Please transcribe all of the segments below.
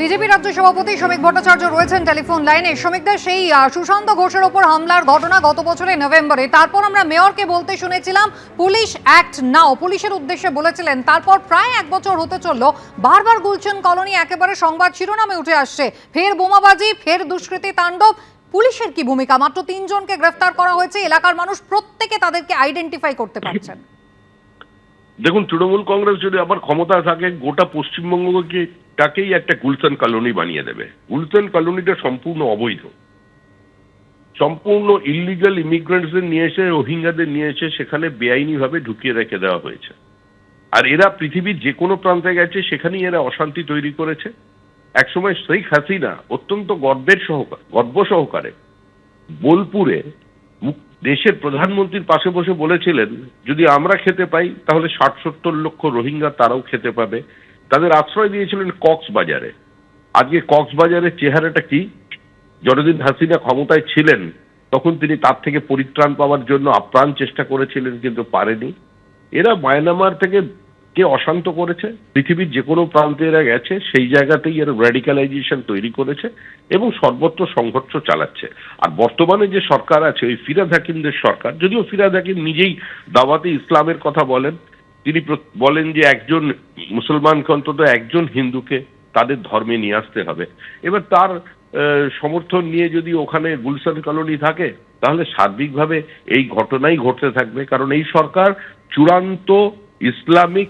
BJP রাজ্য সভাপতি শ্রমিক ভট্টাচার্য রয়েছেন টেলিফোন লাইনে। শ্রমিকদের সেই সুশান্ত ঘোষের ওপর হামলার ঘটনা গত বছরের নভেম্বরে। তারপর আমরা মেয়রকে বলতে শুনেছিলাম, পুলিশ অ্যাক্ট নাও। পুলিশের উদ্দেশ্যে বলেছিলেন, তারপর প্রায় এক বছর হতে চলল, বারবার গুলশন কলোনি একেবারে সংবাদ শিরোনামে উঠে আসছে। ফের বোমাবাজি, ফের দুষ্কৃতী তাণ্ডব। পুলিশের কি ভূমিকা? মাত্র তিনজনকে গ্রেফতার করা হয়েছে। এলাকার মানুষ প্রত্যেকে তাদেরকে আইডেন্টিফাই করতে পারছেন। দেখুন, তৃণমূল কংগ্রেস যদি আবার ক্ষমতায় থাকে, গোটা পশ্চিমবঙ্গকে তাকেই একটা গুলশান কলোনি বানিয়ে দেবে। গুলশান কলোনিটা সম্পূর্ণ অবৈধ। সম্পূর্ণ ইলিগাল ইমিগ্রেন্টসদের নিয়ে এসে, রোহিঙ্গাদের নিয়ে এসে সেখানে বেআইনিভাবে ঢুকিয়ে রেখে দেওয়া হয়েছে। আর এরা পৃথিবীর যে কোনো প্রান্তে গেছে, সেখানেই এরা অশান্তি তৈরি করেছে। একসময় শেখ হাসিনা অত্যন্ত গর্বের সহকার, গর্ব সহকারে বোলপুরে দেশের প্রধানমন্ত্রীর পাশে বসে বলেছিলেন, যদি আমরা খেতে পাই, তাহলে ষাট সত্তর লক্ষ রোহিঙ্গা তারাও খেতে পাবে। তাদের আশ্রয় দিয়েছিলেন কক্সবাজারে। আজকে কক্সবাজারের চেহারাটা কি? যতদিন হাসিনা ক্ষমতায় ছিলেন, তখন তিনি তার থেকে পরিত্রাণ পাওয়ার জন্য আপ্রাণ চেষ্টা করেছিলেন, কিন্তু পারেনি। এরা মায়ানমার থেকে কে অশান্ত করেছে? পৃথিবীর যে কোনো প্রান্তে এরা গেছে, সেই জায়গাতেই এরা র্যাডিক্যালাইজেশন তৈরি করেছে এবং সর্বত্র সংঘর্ষ চালাচ্ছে। আর বর্তমানে যে সরকার আছে, ওই ফিরাদ হাকিমদের সরকার, যদিও ফিরাদ হাকিম নিজেই দাওয়াতে ইসলামের কথা বলেন তিনি বলেন যে একজন মুসলমানকে অন্তত একজন হিন্দুকে তাদের ধর্মে নিয়ে আসতে হবে। এবার তার সমর্থন নিয়ে যদি ওখানে গুলশান কলোনি থাকে, তাহলে সার্বিকভাবে এই ঘটনাই ঘটতে থাকবে। কারণ এই সরকার চূড়ান্ত ইসলামিক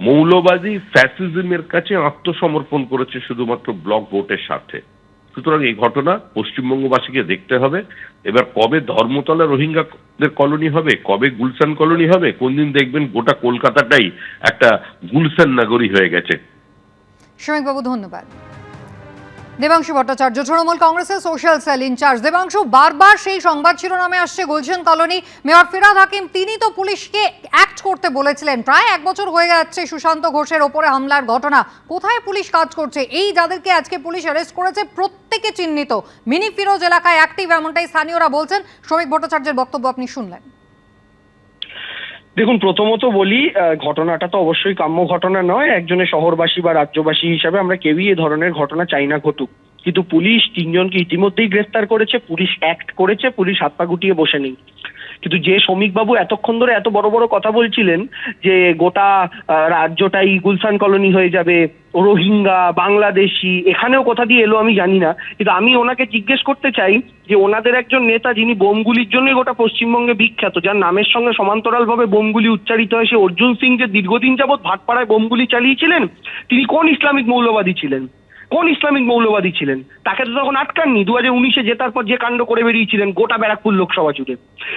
মৌলবাদী ফ্যাসিজমের কাছে আত্মসমর্পণ করেছে শুধুমাত্র ব্লক ভোটের স্বার্থে। সুতরাং এই ঘটনা পশ্চিমবঙ্গবাসীকে দেখতে হবে। এবার কবে ধর্মতলা রোহিঙ্গাদের কলোনি হবে? কবে গুলশান কলোনি হবে? কোন দিন দেখবেন গোটা কলকাতাটাই একটা গুলশান নগরী হয়ে গেছে। শ্রমিকবাবু, ধন্যবাদ। দেবাংশু ভট্টাচার্য, তৃণমূল কংগ্রেসের সোশ্যাল সেল ইনচার্জ দেবাংশু, বারবার সেই সংবাদ শিরোনামে আসছে গুলশান কলোনি। মেয়র ফিরাদ হাকিম, তিনি তো পুলিশকে অ্যাক্ট করতে বলেছিলেন। প্রায় এক বছর হয়ে যাচ্ছে সুশান্ত ঘোষের ওপরে হামলার ঘটনা। কোথায় পুলিশ কাজ করছে? এই যাদেরকে আজকে পুলিশ অ্যারেস্ট করেছে, প্রত্যেকে চিহ্নিত। মিনি ফিরোজ এলাকায় অ্যাক্টিভ এমনটাই স্থানীয়রা বলছেন। শ্রমিক ভট্টাচার্যের বক্তব্য আপনি শুনলেন। দেখুন, প্রথমত বলি ঘটনাটা তো অবশ্যই কাম্য ঘটনা নয়। একজনের শহরবাসী বা রাজ্যবাসী হিসাবে আমরা কেউই এ ধরনের ঘটনা চাই না ঘটুক। কিন্তু পুলিশ তিনজনকে ইতিমধ্যেই গ্রেফতার করেছে, পুলিশ অ্যাক্ট করেছে, পুলিশ হাত পা গুটিয়ে বসে নেই কিন্তু যে শ্রমিকবাবু এতক্ষণ ধরে এত বড় বড় কথা বলছিলেন যে গোটা রাজ্যটাই গুলশান কলোনি হয়ে যাবে, রোহিঙ্গা, বাংলাদেশি, এখানেও কথা দিয়ে এলো আমি জানি না। কিন্তু আমি ওনাকে জিজ্ঞেস করতে চাই যে ওনাদের একজন নেতা যিনি বোমগুলির জন্যই গোটা পশ্চিমবঙ্গে বিখ্যাত, যার নামের সঙ্গে সমান্তরালভাবে বোমগুলি উচ্চারিত হয়, সে অর্জুন সিং যে দীর্ঘদিন যাবৎ ভাটপাড়ায় বোমগুলি চালিয়েছিলেন, তিনি কোন ইসলামিক মৌলবাদী ছিলেন? কোন ইসলামিক মৌলবাদী ছিলেন? তাকে তো তখন আটকাননি। দু হাজার উনিশে জেতার পর যে কাণ্ড করে বেরিয়েছিলেন গোটা ব্যারাকপুর লোকসভা জুড়ে।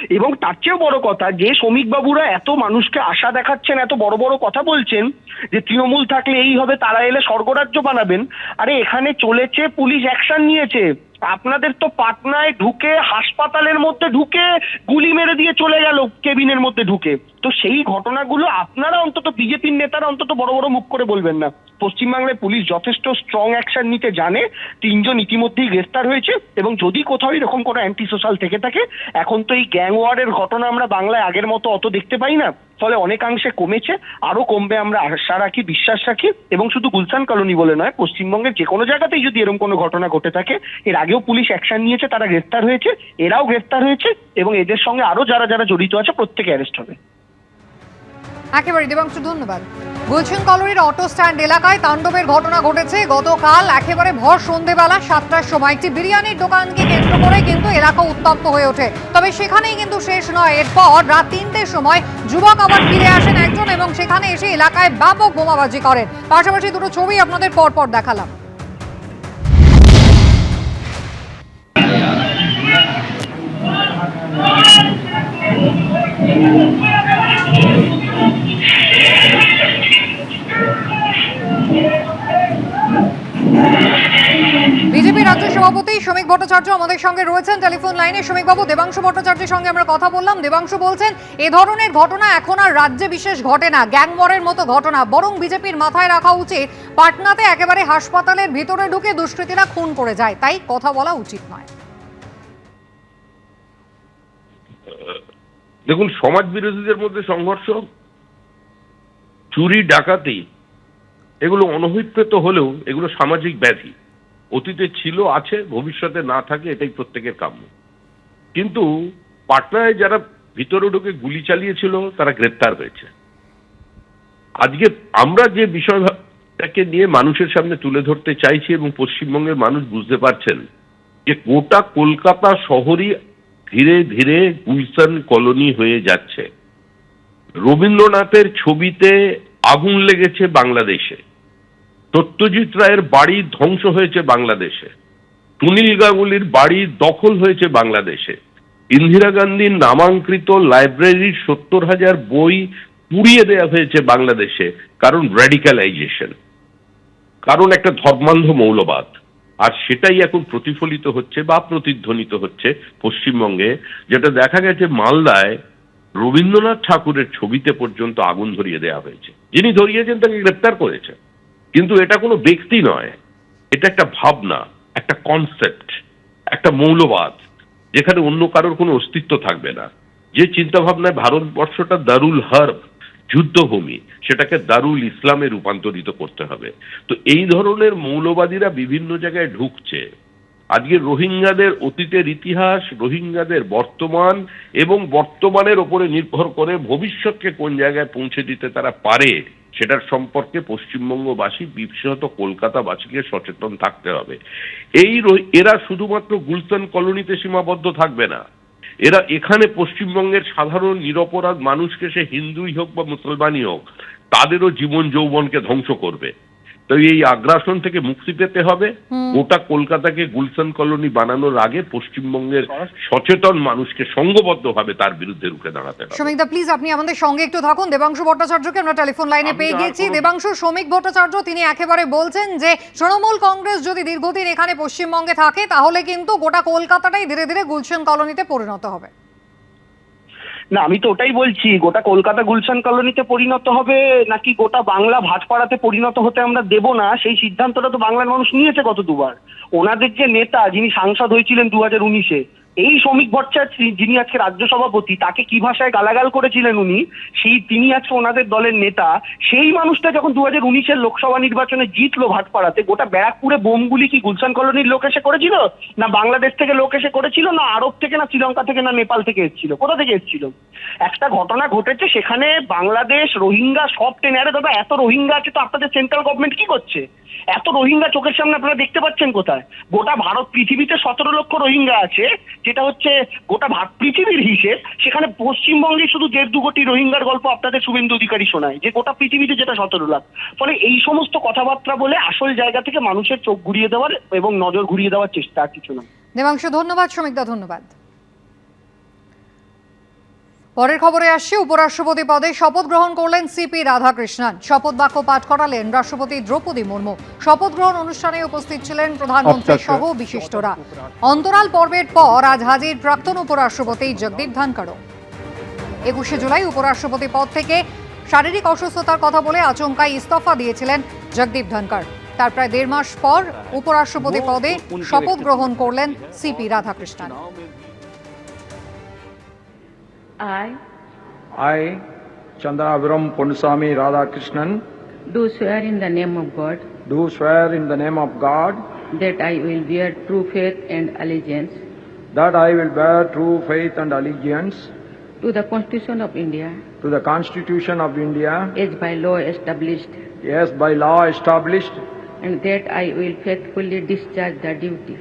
এবং তার চেয়েও বড় কথা, যে শ্রমিকবাবুরা এত মানুষকে আশা দেখাচ্ছেন, এত বড় বড় কথা বলছেন, যে তৃণমূল থাকলে এই হবে, তারা এলে স্বর্গরাজ্য বানাবেন। আরে এখানে চলেছে, পুলিশ অ্যাকশন নিয়েছে। আপনাদের তো পাটনায় ঢুকে, হাসপাতালের মধ্যে ঢুকে, গুলি মেরে দিয়ে চলে গেল, কেবিনের মধ্যে ঢুকে। তো সেই ঘটনাগুলো আপনারা অন্তত, বিজেপির নেতারা অন্তত বড় বড় মুখ করে বলবেন না। পশ্চিমবাংলায় পুলিশ যথেষ্ট স্ট্রং অ্যাকশন নিতে জানে। তিনজন ইতিমধ্যেই গ্রেফতার হয়েছে এবং যদি কোথাও এরকম কোনো অ্যান্টি সোশ্যাল থেকে থাকে, এখন তো এই গ্যাং ওয়ারের ঘটনা আমরা বাংলায় আগের মতো অত দেখতে পাই না। ফলে অনেকাংশে কমেছে আরও কমবে আমরা আশা রাখি, বিশ্বাস রাখি, এবং শুধু গুলশান কলোনি বলে নয়, পশ্চিমবঙ্গের যে কোনো জায়গাতেই যদি এরকম কোনো ঘটনা ঘটে থাকে, এর আগেও পুলিশ অ্যাকশন নিয়েছে, তারা গ্রেফতার হয়েছে, এরাও গ্রেফতার হয়েছে, এবং এদের সঙ্গে আরও যারা যারা জড়িত আছে, প্রত্যেকে অ্যারেস্ট হবে। একেবারে, দেবাংশু, ধন্যবাদ। গুলশান কলোনির অটো স্ট্যান্ড এলাকায় তাণ্ডবের ঘটনা ঘটেছে। গতকাল একেবারে ভর সন্ধেবেলা সাতটার সময় একটি বিরিয়ানির দোকানকে কেন্দ্র করে কিন্তু এলাকা উত্তপ্ত হয়ে ওঠে। তবে সেখানেই কিন্তু শেষ নয়। এরপর রাত তিনটের সময় যুবক আবার ফিরে আসেন একজন এবং সেখানে এসে এলাকায় ব্যাপক বোমাবাজি করেন। পাশাপাশি দুটো ছবি আপনাদের পরপর দেখালাম। বিজেপি রাজ্য সভাপতি শ্রমিক ভট্টাচার্য আমাদের সঙ্গে রয়েছেন। টেলিফোন লাইনে শ্রমিকবাবু দেবাংশু ভট্টাচার্যের সঙ্গে আমরা কথা বললাম। দেবাংশু বলছেন, এ ধরনের ঘটনা এখন আর রাজ্যে বিশেষ ঘটে না। গ্যাংমরের মতো ঘটনা। বরং বিজেপির মাথায় রাখা উচিত, পাটনাতে একেবারে হাসপাতালের ভিতরে ঢুকে দুষ্কৃতীরা খুন করে যায়। তাই কথা বলা উচিত নয়। দেখুন সমাজ বিরোধীদের মধ্যে সংঘর্ষ, চুরি, ডাকাতি, এগুলো অনভিপ্রেত হলেও এগুলো সামাজিক ব্যাধি। অতীতে ছিল, আছে, ভবিষ্যতে না থাকে, এটাই প্রত্যেকের কাম্য। কিন্তু পাটনায় যারা ভিতরে ঢুকে গুলি চালিয়েছিল, তারা গ্রেপ্তার হয়েছে। আজকে আমরা যে বিষয়টাকে নিয়ে মানুষের সামনে তুলে ধরতে চাইছি এবং পশ্চিমবঙ্গের মানুষ বুঝতে পারছেন যে গোটা কলকাতা শহরই ধীরে ধীরে গুলশান কলোনি হয়ে যাচ্ছে। রবীন্দ্রনাথের ছবিতে আগুন লেগেছে বাংলাদেশে। সত্যজিৎ রায়ের বাড়ি ধ্বংস হয়েছে বাংলাদেশে। সুনীল গাঙ্গুলির বাড়ি দখল হয়েছে বাংলাদেশে। ইন্দিরা গান্ধীর নামাঙ্কৃত লাইব্রেরির সত্তর হাজার বই পুড়িয়ে দেওয়া হয়েছে বাংলাদেশে, কারণ র্যাডিক্যালাইজেশন কারণ একটা ধর্মান্ধ মৌলবাদ। আর সেটাই এখন প্রতিফলিত হচ্ছে বা প্রতিধ্বনিত হচ্ছে পশ্চিমবঙ্গে, যেটা দেখা গেছে মালদায় রবীন্দ্রনাথ ঠাকুরের ছবিতে পর্যন্ত আগুন ধরিয়ে দেওয়া হয়েছে। যিনি ধরিয়েছেন তাকে গ্রেপ্তার করেছে। কিন্তু এটা কোনো ব্যক্তি নয়। এটা একটা ভাবনা, একটা কনসেপ্ট একটা মৌলবাদ, যেখানে অন্য কারোর কোনো অস্তিত্ব থাকবে না। যে চিন্তা ভাবনায় ভারতবর্ষটা দারুল হার্ব, যুদ্ধভূমি, সেটাকে দারুল ইসলামে রূপান্তরিত করতে হবে। তো এই ধরনের মৌলবাদীরা বিভিন্ন জায়গায় ঢুকছে। আজকে রোহিঙ্গাদের অতীতের ইতিহাস, রোহিঙ্গাদের বর্তমান এবং বর্তমানের ওপরে নির্ভর করে ভবিষ্যৎকে কোন জায়গায় পৌঁছে দিতে তারা পারে সেটার সম্পর্কে পশ্চিমবঙ্গবাসী বিশেষত কলকাতাবাসীকে সচেতন থাকতে হবে। এই এরা শুধুমাত্র গুলতান কলোনিতে সীমাবদ্ধ থাকবে না। এরা এখানে পশ্চিমবঙ্গের সাধারণ, নিরপরাধ মানুষকে সে হিন্দুই হোক বা মুসলমানই হোক, তাদেরও জীবন যৌবনকে ধ্বংস করবে। তো এই আগ্রাসন থেকে মুক্তি পেতে হবে। গোটা কলকাতাকে গুলশান কলোনি বানানোর আগে পশ্চিমবঙ্গের সচেতন মানুষকে সংঘবদ্ধভাবে তার বিরুদ্ধে রুখে দাঁড়াতে হবে। শ্রমিকদা প্লিজ আপনি আমাদের সঙ্গে একটু থাকুন। দেবাংশু ভট্টাচার্যকে আমরা টেলিফোন লাইনে পেয়ে গিয়েছি। দেবাংশু শ্রমিক ভট্টাচার্য তিনি একেবারে বলছেন যে তৃণমূল কংগ্রেস যদি দীর্ঘদিন এখানে পশ্চিমবঙ্গে থাকে তাহলে কিন্তু গোটা কলকাতাটাই ধীরে ধীরে গুলশান কলোনিতে পরিণত হবে। না, আমি তো ওটাই বলছি, গোটা কলকাতা গুলশান কলোনিতে পরিণত হবে নাকি গোটা বাংলা ভাটপাড়াতে পরিণত হতে আমরা দেব না? সেই সিদ্ধান্তটা তো বাংলার মানুষ নিয়েছে গত দুবার। ওনাদের যে নেতা, যিনি সাংসদ হয়েছিলেন দু হাজার উনিশে এই শ্রমিক ভট্টাচার্য যিনি আজকে রাজ্য সভাপতি, তাকে কি ভাষায় গালাগাল করেছিলেন উনি? সেই তিনি আজকে ওনাদের দলের নেতা। সেই মানুষটা যখন দু হাজার উনিশের লোকসভা নির্বাচনে জিতলো ভাটপাড়াতে, গোটা ব্যারাকপুরে বোমগুলি কি গুলশান কলোনির লোক এসে করেছিল? না বাংলাদেশ থেকে লোক এসে করেছিল, না আরব থেকে, না শ্রীলঙ্কা থেকে, না নেপাল থেকে এসেছিল? কোথা থেকে এসেছিল? একটা ঘটনা ঘটেছে, সেখানে বাংলাদেশ রোহিঙ্গা সব টেনে আরে দাদা, এত রোহিঙ্গা আছে তো, আপনাদের সেন্ট্রাল গভর্নমেন্ট কি করছে? এত রোহিঙ্গা চোখের সামনে আপনারা দেখতে পাচ্ছেন কোথায়? গোটা ভারত, পৃথিবীতে সতেরো লক্ষ রোহিঙ্গা আছে যেটা হচ্ছে গোটা ভাগ পৃথিবীর হিসেব, সেখানে পশ্চিমবঙ্গে শুধু দেড় দু কোটি রোহিঙ্গার গল্প আপনাদের শুভেন্দু অধিকারী শোনায়, যে গোটা পৃথিবীতে যেটা সতেরো লাখ। ফলে এই সমস্ত কথাবার্তা বলে আসল জায়গা থেকে মানুষের চোখ ঘুরিয়ে দেওয়ার এবং নজর ঘুরিয়ে দেওয়ার চেষ্টা আর কিছু না। দেবাংশ, ধন্যবাদ, শ্রমিকদা, ধন্যবাদ। পরের খবরে আসছে উপরাষ্ট্রপতি পদে শপথ গ্রহণ করলেন সিপি রাধাকৃষ্ণন। শপথ বাক্য পাঠ করালেন রাষ্ট্রপতি দ্রৌপদী মুর্মু। শপথ গ্রহণ অনুষ্ঠানে উপস্থিত ছিলেন প্রধানমন্ত্রী সহ বিশিষ্টরা। অন্তরাল পর্বের পর আজ হাজির প্রাক্তন উপরাষ্ট্রপতি জগদীপ ধনখড়। একুশে জুলাই উপরাষ্ট্রপতি পদ থেকে শারীরিক অসুস্থতার কথা বলে আচমকায় ইস্তফা দিয়েছিলেন জগদীপ ধনখড়। তার প্রায় দেড় মাস পর উপরাষ্ট্রপতি পদে শপথ গ্রহণ করলেন CP Radhakrishnan. I I, Chandraviram Ponnusamy Radhakrishnan, do swear in the name of God do swear in the name of God that I will bear true faith and allegiance that I will bear true faith and allegiance to the Constitution of India to the Constitution of India as by law established Yes, by law established and that I will faithfully discharge the duty.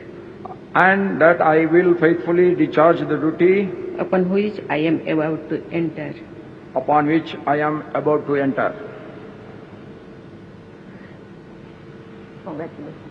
and that I will faithfully discharge the duty upon which I am about to enter. upon which I am about to enter. Congratulations.